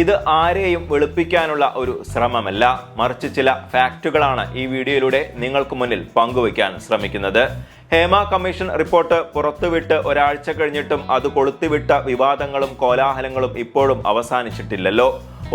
ഇത് ആരെയും വെളുപ്പിക്കാനുള്ള ഒരു ശ്രമമല്ല. മറിച്ച് ചില ഫാക്റ്റുകളാണ് ഈ വീഡിയോയിലൂടെ നിങ്ങൾക്ക് മുന്നിൽ പങ്കുവയ്ക്കാൻ ശ്രമിക്കുന്നത്. ഹേമ കമ്മീഷൻ റിപ്പോർട്ട് പുറത്തുവിട്ട് ഒരാഴ്ച കഴിഞ്ഞിട്ടും അത് കൊളുത്തിവിട്ട വിവാദങ്ങളും കോലാഹലങ്ങളും ഇപ്പോഴും അവസാനിച്ചിട്ടില്ലല്ലോ.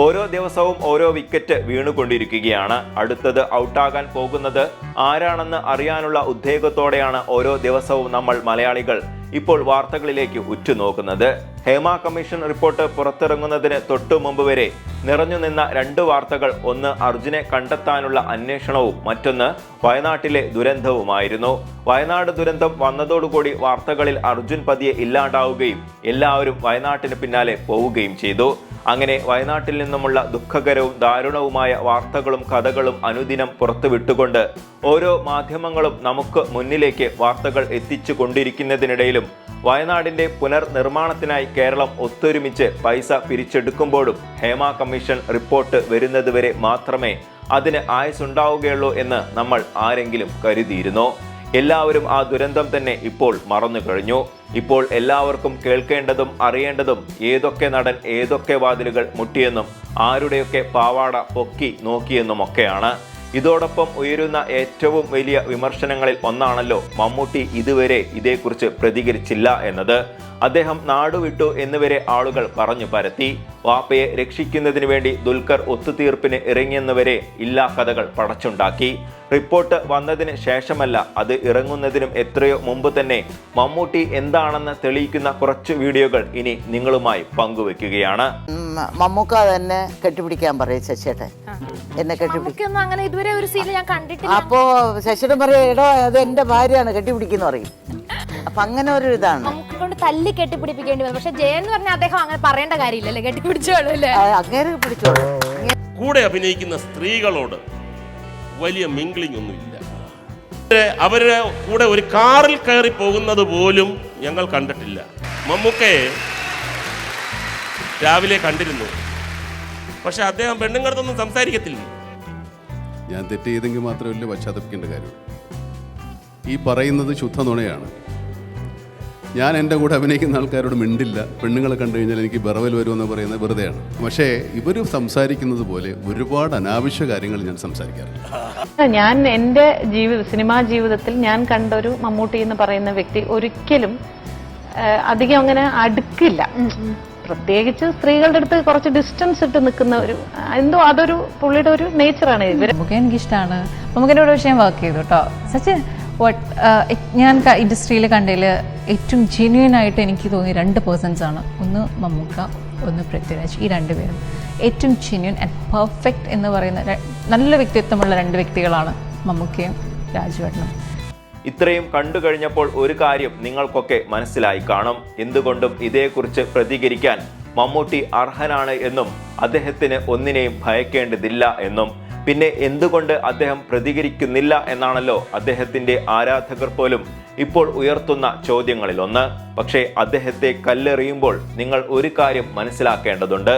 ഓരോ ദിവസവും ഓരോ വിക്കറ്റ് വീണുകൊണ്ടിരിക്കുകയാണ്. അടുത്തത് ഔട്ടാകാൻ പോകുന്നത് ആരാണെന്ന് അറിയാനുള്ള ഉദ്വേഗത്തോടെയാണ് ഓരോ ദിവസവും നമ്മൾ മലയാളികൾ ഇപ്പോൾ വാർത്തകളിലേക്ക് ഉറ്റുനോക്കുന്നത്. ഹേമ കമ്മീഷൻ റിപ്പോർട്ട് പുറത്തിറങ്ങുന്നതിന് തൊട്ടു മുമ്പ് വരെ നിറഞ്ഞു നിന്ന രണ്ട് വാർത്തകൾ ഒന്ന് അർജുനെ കണ്ടെത്താനുള്ള അന്വേഷണവും മറ്റൊന്ന് വയനാട്ടിലെ ദുരന്തവുമായിരുന്നു. വയനാട് ദുരന്തം വന്നതോടുകൂടി വാർത്തകളിൽ അർജുൻ പതിയെ ഇല്ലാണ്ടാവുകയും എല്ലാവരും വയനാട്ടിന് പിന്നാലെ പോവുകയും ചെയ്തു. അങ്ങനെ വയനാട്ടിൽ നിന്നുമുള്ള ദുഃഖകരവും ദാരുണവുമായ വാർത്തകളും കഥകളും അനുദിനം പുറത്തുവിട്ടുകൊണ്ട് ഓരോ മാധ്യമങ്ങളും നമുക്ക് മുന്നിലേക്ക് വാർത്തകൾ എത്തിച്ചു കൊണ്ടിരിക്കുന്നതിനിടയിലും വയനാടിന്റെ പുനർനിർമ്മാണത്തിനായി കേരളം ഒത്തൊരുമിച്ച് പൈസ പിരിച്ചെടുക്കുമ്പോഴും ഹേമ കമ്മീഷൻ റിപ്പോർട്ട് വരുന്നതുവരെ മാത്രമേ അതിന് ആയുസുണ്ടാവുകയുള്ളൂ എന്ന് നമ്മൾ ആരെങ്കിലും കരുതിയിരുന്നോ? എല്ലാവരും ആ ദുരന്തം തന്നെ ഇപ്പോൾ മറന്നു കഴിഞ്ഞു. ഇപ്പോൾ എല്ലാവർക്കും കേൾക്കേണ്ടതും അറിയേണ്ടതും ഏതൊക്കെ നടൻ ഏതൊക്കെ വാതിലുകൾ മുട്ടിയെന്നും ആരുടെയൊക്കെ പാവാട പൊക്കി നോക്കിയെന്നുമൊക്കെയാണ്. ഇതോടൊപ്പം ഉയരുന്ന ഏറ്റവും വലിയ വിമർശനങ്ങളിൽ ഒന്നാണല്ലോ മമ്മൂട്ടി ഇതുവരെ ഇതേക്കുറിച്ച് പ്രതികരിച്ചില്ല എന്നത്. അദ്ദേഹം നാടുവിട്ടു എന്നുവരെ ആളുകൾ പറഞ്ഞു പരത്തി. വാപ്പയെ രക്ഷിക്കുന്നതിന് വേണ്ടി ദുൽഖർ ഒത്തുതീർപ്പിന് ഇറങ്ങിയെന്നുവരെ ഇല്ലാ കഥകൾ പടച്ചുണ്ടാക്കി. റിപ്പോർട്ട് വന്നതിന് ശേഷമല്ല അത് ഇറങ്ങുന്നതിനും എത്രയോ മുമ്പ് തന്നെ മമ്മൂട്ടി എന്താണെന്ന് തെളിയിക്കുന്ന കുറച്ച് വീഡിയോകൾ ഇനി നിങ്ങളുമായി പങ്കുവെക്കുകയാണ്. മമ്മൂക്ക തന്നെ കെട്ടിപ്പിടിക്കാൻ പറയും ശശിയേട്ടെ എന്നെ കെട്ടിപ്പിടിക്കും അങ്ങനെ ഇതുവരെ ഒരു സീൻ ഞാൻ കണ്ടിട്ടില്ല. അപ്പോ ശശിയുടെ പറയും എടോ അത് എന്റെ ഭാര്യയാണ് കെട്ടിപ്പിടിക്കുന്ന പറയും. അപ്പൊ അങ്ങനെ ഒരു ഇതാണ്. കൊണ്ട് തല്ലി കെട്ടിപ്പിടിപ്പിക്കേണ്ടി വന്നു പക്ഷെ ജയൻ എന്ന് പറഞ്ഞാൽ അദ്ദേഹം അങ്ങനെ പറയേണ്ട കാര്യമില്ലല്ലേ? കെട്ടിപ്പിടിച്ചോളൂ അല്ലേ? അങ്ങനെ പിടിച്ചോളൂ കൂടെ അഭിനയിക്കുന്ന സ്ത്രീകളോട് വലിയ മിംഗ്ലിംഗ് ഒന്നുമില്ല അവരെ- അവരുടെ കൂടെ ഒരു കാറിൽ കയറി പോകുന്നത് പോലും ഞങ്ങൾ കണ്ടിട്ടില്ല. മമ്മൂക്കയെ രാവിലെ കണ്ടിരുന്നു. പക്ഷെ അദ്ദേഹം പെണ്ണുങ്ങളടുത്തൊന്നും സംസാരിക്കത്തില്ല. ഞാൻ തെറ്റ് ചെയ്തെങ്കിൽ മാത്രമല്ല പശ്ചാത്തപിക്കേണ്ട കാര്യം. ഈ പറയുന്നത് ശുദ്ധ നുണയാണ്. ഞാൻ എന്റെ കൂടെ അഭിനയിക്കുന്ന ആൾക്കാരോട് മിണ്ടില്ല. പെണ്ണുങ്ങളെ കണ്ടു കഴിഞ്ഞാൽ എനിക്ക് ബറവൽ വരുമെന്ന് പറയുന്നത് വെറുതെയാണ്. പക്ഷേ ഇവർ സംസാരിക്കുന്നത് പോലെ ഒരുപാട് അനാവശ്യ കാര്യങ്ങൾ ഞാൻ സംസാരിക്കാറില്ല. ഞാൻ എന്റെ ജീവിത സിനിമാ ജീവിതത്തിൽ ഞാൻ കണ്ട ഒരു മമ്മൂട്ടി എന്ന് പറയുന്ന വ്യക്തി ഒരിക്കലും അധികം അങ്ങനെ അടുക്കില്ല. പ്രത്യേകിച്ച് സ്ത്രീകളുടെ അടുത്ത് കുറച്ച് ഡിസ്റ്റൻസ് ഇട്ട് നിൽക്കുന്ന ഒരു എന്തോ അതൊരു പുള്ളിയുടെ ഒരു നേച്ചറാണ് ഇവർ നമുക്ക് എനിക്കിഷ്ടമാണ് നമുക്കിന്റെ ഒരു വിഷയം വർക്ക് ചെയ്തു കേട്ടോ സച്ച് വട്ട് ഞാൻ ഇൻഡസ്ട്രിയിൽ കണ്ടതിൽ ഏറ്റവും ജെന്യൂൻ ആയിട്ട് എനിക്ക് തോന്നിയ രണ്ട് പേഴ്സൺസ് ആണ്. ഒന്ന് മമ്മൂക്ക ഒന്ന് പൃഥ്വിരാജ് ഈ രണ്ട് പേരും. ഏറ്റവും ജെന്യൂൻ ആൻഡ് പെർഫെക്റ്റ് എന്ന് പറയുന്ന നല്ല വ്യക്തിത്വമുള്ള രണ്ട് വ്യക്തികളാണ് മമ്മൂക്കയും രാജുവേട്ടനും. ഇത്രയും കണ്ടു കഴിഞ്ഞപ്പോൾ ഒരു കാര്യം നിങ്ങൾക്കൊക്കെ മനസ്സിലായി കാണും. എന്തുകൊണ്ടും ഇതേക്കുറിച്ച് പ്രതികരിക്കാൻ മമ്മൂട്ടി അർഹനാണ് എന്നും അദ്ദേഹത്തിന് ഒന്നിനെയും ഭയക്കേണ്ടതില്ല എന്നും പിന്നെ എന്തുകൊണ്ട് അദ്ദേഹം പ്രതികരിക്കുന്നില്ല എന്നാണല്ലോ അദ്ദേഹത്തിന്റെ ആരാധകർ പോലും ഇപ്പോൾ ഉയർത്തുന്ന ചോദ്യങ്ങളിൽ ഒന്ന്. പക്ഷേ അദ്ദേഹത്തെ കല്ലെറിയുമ്പോൾ നിങ്ങൾ ഒരു കാര്യം മനസ്സിലാക്കേണ്ടതുണ്ട്.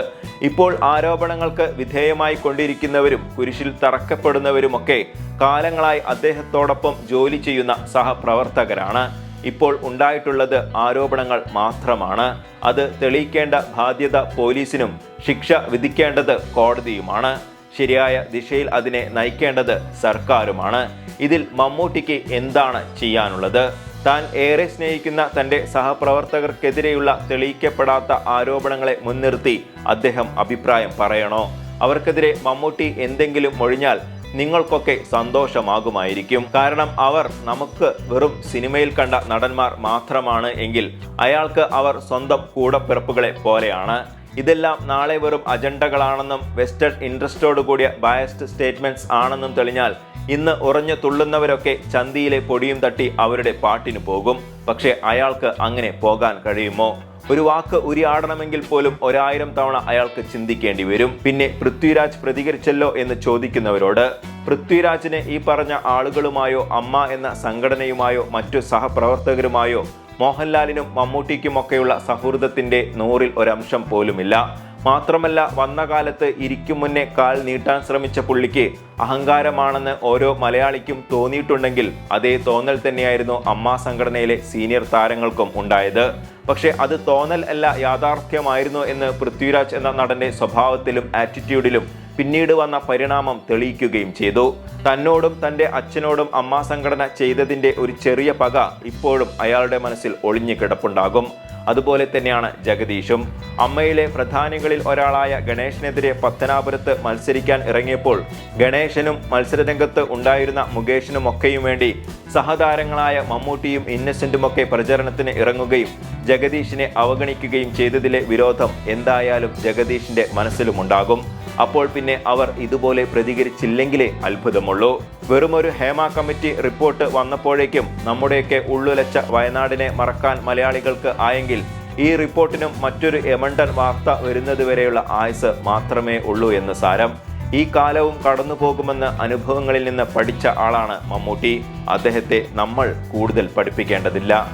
ഇപ്പോൾ ആരോപണങ്ങൾക്ക് വിധേയമായി കൊണ്ടിരിക്കുന്നവരും കുരിശിൽ തറക്കപ്പെടുന്നവരുമൊക്കെ കാലങ്ങളായി അദ്ദേഹത്തോടൊപ്പം ജോലി ചെയ്യുന്ന സഹപ്രവർത്തകരാണ്. ഇപ്പോൾ ഉണ്ടായിട്ടുള്ളത് ആരോപണങ്ങൾ മാത്രമാണ്. അത് തെളിയിക്കേണ്ട ബാധ്യത പോലീസിനും ശിക്ഷ വിധിക്കേണ്ടത് കോടതിയുമാണ്. ശരിയായ ദിശയിൽ അതിനെ നയിക്കേണ്ടത് സർക്കാരുമാണ്. ഇതിൽ മമ്മൂട്ടിക്ക് എന്താണ് ചെയ്യാനുള്ളത്? താൻ ഏറെ സ്നേഹിക്കുന്ന തന്റെ സഹപ്രവർത്തകർക്കെതിരെയുള്ള തെളിയിക്കപ്പെടാത്ത ആരോപണങ്ങളെ മുൻനിർത്തി അദ്ദേഹം അഭിപ്രായം പറയണോ? അവർക്കെതിരെ മമ്മൂട്ടി എന്തെങ്കിലും മൊഴിഞ്ഞാൽ നിങ്ങൾക്കൊക്കെ സന്തോഷമാകുമായിരിക്കും. കാരണം അവർ നമുക്ക് വെറും സിനിമയിൽ കണ്ട നടന്മാർ മാത്രമാണ് എങ്കിൽ അയാൾക്ക് അവർ സ്വന്തം കൂടപ്പിറപ്പുകളെ പോലെയാണ്. ഇതെല്ലാം നാളെ വെറും അജണ്ടകളാണെന്നും വെസ്റ്റേൺ ഇൻട്രസ്റ്റോട് കൂടിയ ബയസ്ഡ് സ്റ്റേറ്റ്മെന്റ്സ് ആണെന്നും തെളിഞ്ഞാൽ ഇന്ന് ഉറഞ്ഞു തുള്ളുന്നവരൊക്കെ ചന്തിയിലെ പൊടിയും തട്ടി അവരുടെ പാട്ടിന് പോകും. പക്ഷേ അയാൾക്ക് അങ്ങനെ പോകാൻ കഴിയുമോ? ഒരു വാക്ക് ഉരിയാടണമെങ്കിൽ പോലും ഒരായിരം തവണ അയാൾക്ക് ചിന്തിക്കേണ്ടി വരും. പിന്നെ പൃഥ്വിരാജ് പ്രതികരിച്ചല്ലോ എന്ന് ചോദിക്കുന്നവരോട് പൃഥ്വിരാജിനെ ഈ പറഞ്ഞ ആളുകളുമായോ അമ്മ എന്ന സംഘടനയുമായോ മറ്റു സഹപ്രവർത്തകരുമായോ മോഹൻലാലിനും മമ്മൂട്ടിക്കുമൊക്കെയുള്ള സൗഹൃദത്തിന്റെ നൂറിൽ ഒരംശം പോലുമില്ല. മാത്രമല്ല വന്ന കാലത്ത് ഇരിക്കും മുന്നേ കാൽ നീട്ടാൻ ശ്രമിച്ച പുള്ളിക്ക് അഹങ്കാരമാണെന്ന് ഓരോ മലയാളിക്കും തോന്നിയിട്ടുണ്ടെങ്കിൽ അതേ തോന്നൽ തന്നെയായിരുന്നു അമ്മ സംഘടനയിലെ സീനിയർ താരങ്ങൾക്കും ഉണ്ടായത്. പക്ഷേ അത് തോന്നൽ അല്ല യാഥാർത്ഥ്യമായിരുന്നു എന്ന് പൃഥ്വിരാജ് എന്ന നടന്റെ സ്വഭാവത്തിലും ആറ്റിറ്റ്യൂഡിലും പിന്നീട് വന്ന പരിണാമം തെളിയിക്കുകയും ചെയ്തു. തന്നോടും തന്റെ അച്ഛനോടും അമ്മ സംഘടന ചെയ്തതിന്റെ ഒരു ചെറിയ പക ഇപ്പോഴും അയാളുടെ മനസ്സിൽ ഒളിഞ്ഞു കിടപ്പുണ്ടാകും. അതുപോലെ തന്നെയാണ് ജഗദീഷും. അമ്മയിലെ പ്രധാനികളിൽ ഒരാളായ ഗണേശനെതിരെ പത്തനാപുരത്ത് മത്സരിക്കാൻ ഇറങ്ങിയപ്പോൾ ഗണേശനും മത്സരരംഗത്ത് ഉണ്ടായിരുന്ന മുകേഷിനും ഒക്കെയും വേണ്ടി സഹതാരങ്ങളായ മമ്മൂട്ടിയും ഇന്നസെന്റുമൊക്കെ പ്രചരണത്തിന് ഇറങ്ങുകയും ജഗദീഷിനെ അവഗണിക്കുകയും ചെയ്തതിലെ വിരോധം എന്തായാലും ജഗദീഷിന്റെ മനസ്സിലുമുണ്ടാകും. അപ്പോൾ പിന്നെ അവർ ഇതുപോലെ പ്രതികരിച്ചില്ലെങ്കിലേ അത്ഭുതമുള്ളൂ. വെറുമൊരു ഹേമ കമ്മിറ്റി റിപ്പോർട്ട് വന്നപ്പോഴേക്കും നമ്മുടെയൊക്കെ ഉള്ളുലച്ച വയനാടിനെ മറക്കാൻ മലയാളികൾക്ക് ആയെങ്കിൽ ഈ റിപ്പോർട്ടിനും മറ്റൊരു എമണ്ടൻ വാർത്ത വരുന്നതുവരെയുള്ള ആയുസ് മാത്രമേ ഉള്ളൂ എന്ന് സാരം. ഈ കാലവും കടന്നു പോകുമെന്ന് അനുഭവങ്ങളിൽ നിന്ന് പഠിച്ച ആളാണ് മമ്മൂട്ടി. അദ്ദേഹത്തെ നമ്മൾ കൂടുതൽ പഠിപ്പിക്കേണ്ടതില്ല.